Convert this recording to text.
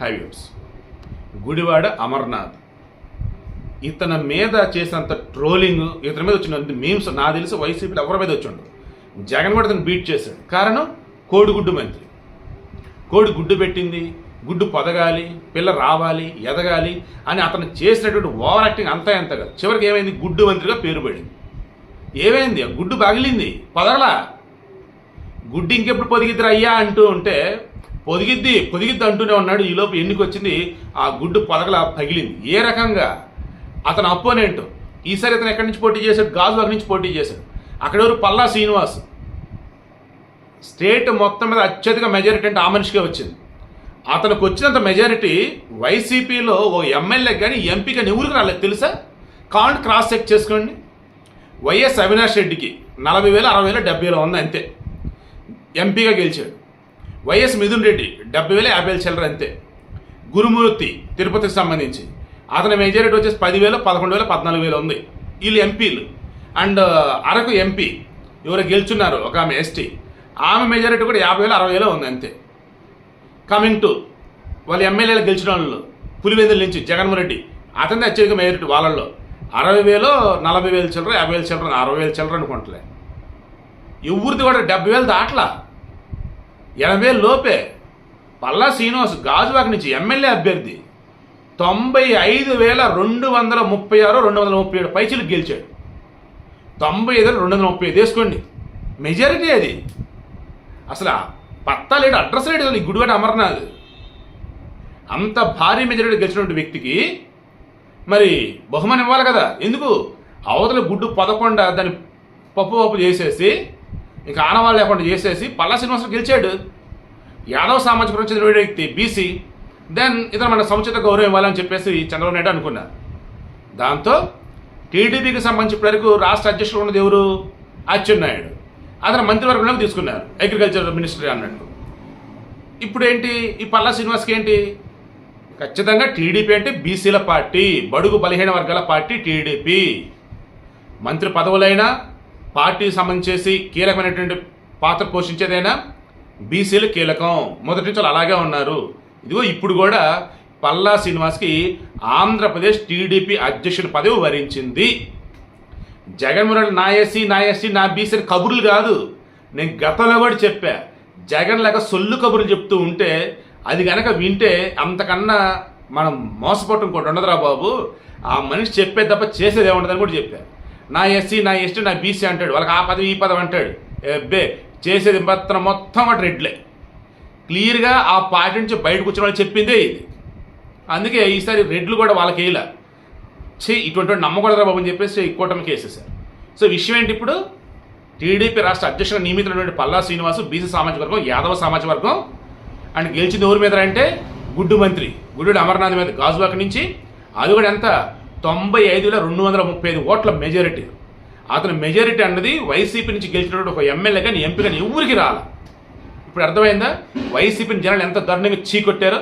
Highways. Gudivada Amarnath. ఇతని మీద చేసినంత ట్రోలింగ్ ఇతని మీద వచ్చిన మీమ్స్ నా తెలిసి వైసీపీలో ఎవరి మీద వచ్చి ఉండదు జగన్ కూడా అతను బీట్ చేశాడు. కారణం? కోడిగుడ్డు మంత్రి. కోడి గుడ్డు పెట్టింది గుడ్డు పొదగాలి పిల్ల రావాలి ఎదగాలి అని అతను చేసినటువంటి ఓవర్ యాక్టింగ్ అంతా ఎంత చివరికి ఏమైంది? గుడ్డు మంత్రిగా పేరు పడింది ఏమైంది? గుడ్డు పగిలింది. పొదగలా. గుడ్డు ఇంకెప్పుడు పొదిగిద్దరు అయ్యా అంటూ ఉంటే పొదిగిద్ది పొదిగిద్ది అంటూనే ఉన్నాడు. ఈలోపు ఎన్నిక వచ్చింది ఆ గుడ్డు పొదగల పగిలింది. ఏ రకంగా? అతను అపోనెంట్ ఈసారి అతను ఎక్కడి నుంచి పోటీ చేశాడు? గాజువాక నుంచి పోటీ చేశాడు. అక్కడ ఎవరు? పల్లా శ్రీనివాస్. స్టేట్ మొత్తం మీద అత్యధిక మెజారిటీ అంటే ఆ మనిషికే వచ్చింది. అతనికి వచ్చినంత మెజారిటీ వైసీపీలో ఓ ఎమ్మెల్యే కానీ ఎంపీ కానీ ఎవరికి రాలేదు. తెలుసా? కాంట్ క్రాస్ చెక్ చేసుకోండి. వైఎస్ అవినాష్ రెడ్డికి నలభై వేల అరవై వేల డెబ్బై వేల ఉంది అంతే. ఎంపీగా గెలిచాడు. వైఎస్ మిథున్ రెడ్డి డెబ్బై వేల యాభై వేల చిల్లర అంతే. గురుమూర్తి తిరుపతికి సంబంధించి. అతని మెజారిటీ వచ్చేసి పదివేలు పదకొండు వేలు పద్నాలుగు వేలు ఉంది. వీళ్ళు ఎంపీలు. అండ్ అరకు ఎంపీ ఎవరు గెలుచున్నారు ఒక ఆమె ఎస్టీ. ఆమె మెజారిటీ కూడా యాభై వేలు అరవై వేలు ఉంది అంతే. కమింగ్ టు వాళ్ళ ఎమ్మెల్యేలు గెలిచిన వాళ్ళు పులివెందుల నుంచి జగన్మోహన్ రెడ్డి అతని అత్యధిక మెజారిటీ వాళ్ళల్లో. అరవై వేలు నలభై వేలు చిల్లర యాభై వేలు చిల్లర అరవై వేలు చిల్లర అనుకుంటలే. ఎవరిది కూడా డెబ్బై వేలు దాటలా. ఎనభై లోపే పల్లా శ్రీనివాస్ గాజువాక నుంచి ఎమ్మెల్యే అభ్యర్థి తొంభై ఐదు వేల రెండు వందల ముప్పై ఆరు రెండు వందల ముప్పై ఏడు పైచీలు గెలిచాడు. తొంభై ఐదు వేల రెండు వందల ముప్పై ఐదు వేసుకోండి. మెజారిటీ అది. అసలు పత్తా లేడు అడ్రస్ లేడు అసలు ఈ గుడివాడ అమర్నాథ్. అంత భారీ మెజారిటీ గెలిచినటువంటి వ్యక్తికి మరి బహుమానం ఇవ్వాలి కదా. ఎందుకు? అవతల గుడ్డు పదకొండ దాన్ని పప్పు పప్పు చేసేసి ఇంకా ఆనవాళ్ళు లేకుండా చేసేసి పల్లా శ్రీనివాసరావు గెలిచాడు. యాదవ సామాజిక వర్గం చెందిన వ్యక్తి బీసీ. దెన్ ఇతను మన సముచిత గౌరవం ఇవ్వాలని చెప్పేసి చంద్రబాబు నాయుడు అనుకున్నారు దాంతో టీడీపీకి సంబంధించి వరకు రాష్ట్ర అధ్యక్షుడు ఉన్నది ఎవరు? అచ్చెన్నాయుడు. అతను మంత్రివర్గంలోకి తీసుకున్నారు. అగ్రికల్చర్ మినిస్టర్ అన్నట్టు. ఇప్పుడు ఏంటి ఈ పల్లా శ్రీనివాస్కి ఏంటి? ఖచ్చితంగా టీడీపీ అంటే బీసీల పార్టీ బడుగు బలహీన వర్గాల పార్టీ టీడీపీ. మంత్రి పదవులైనా పార్టీకి సంబంధించేసి కీలకమైనటువంటి పాత్ర పోషించేదైనా? బీసీలు కీలకం. మొదటి నుంచి వాళ్ళు అలాగే ఉన్నారు. ఇదిగో ఇప్పుడు కూడా పల్లా శ్రీనివాస్కి ఆంధ్రప్రదేశ్ టీడీపీ అధ్యక్షుడి పదవి వరించింది. జగన్మోహన్ నా ఎస్సీ నా ఎస్సీ నా బీసీ కబుర్లు కాదు. నేను గతంలో కూడా చెప్పా. జగన్ లేక సొల్లు కబుర్లు చెప్తూ ఉంటే అది కనుక వింటే అంతకన్నా మనం మోసపోవటం కూడా ఉండదురా బాబు. ఆ మనిషి చెప్పే తప్ప చేసేది ఏముండదని కూడా చెప్పారు నా ఎస్సీ నా ఎస్టీ నా బీసీ అంటాడు. వాళ్ళకి ఆ పదవి ఈ పదవి అంటాడు. ఎబ్బే చేసేది మాత్రం మొత్తం ఒకటి రెడ్లే. క్లియర్గా ఆ పార్టీ నుంచి బయటకు వచ్చిన వాళ్ళు చెప్పిందే ఇది. అందుకే ఈసారి రెడ్లు కూడా వాళ్ళకి వేయలే. చే ఇటువంటి నమ్మకూడదురా బాబు అని చెప్పేసి ఈ కూటమికి వేసేసారు సో విషయం ఏంటి ఇప్పుడు? టీడీపీ రాష్ట్ర అధ్యక్షుడు నియమితులైనటువంటి పల్లా శ్రీనివాసు బీసీ సామాజిక వర్గం యాదవ సామాజిక వర్గం అండ్ గెలిచింది ఎవరి మీద అంటే గుడ్డు మంత్రి గుడ్డు అమర్నాథ్ మీద గాజువాక నుంచి. అది కూడా ఎంత? తొంభై ఐదు వేల రెండు వందల ముప్పై ఐదు ఓట్ల మెజారిటీ అతని మెజారిటీ అన్నది వైసీపీ నుంచి గెలిచినటువంటి ఒక ఎమ్మెల్యే కానీ ఎంపీ కానీ ఎవరికి రాల. ఇప్పుడు అర్థమైందా? వైసీపీని జనాలు ఎంత దారుణంగా చీకొట్టారో?